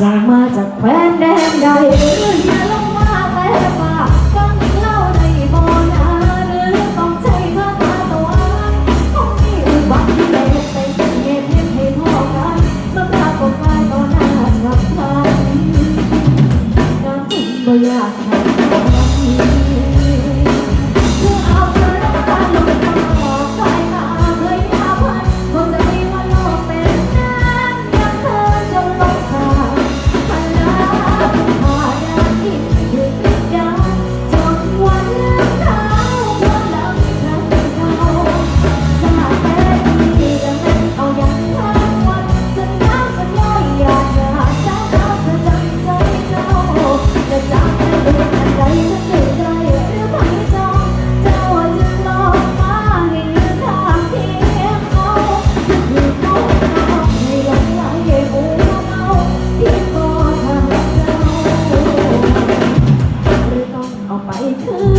จากมาจากแคว้นแดนใดอย่าลงมาแต่ป่าฟังเล่าในบอนหรือต้องใช้ภาษาตัวคงมีอุบัเหตุแต่ยังเงียบเงียบให้พอกันเมื่ากกายตอนหน้าฉับพลันน้ำงมบ่อยากใไปเธอ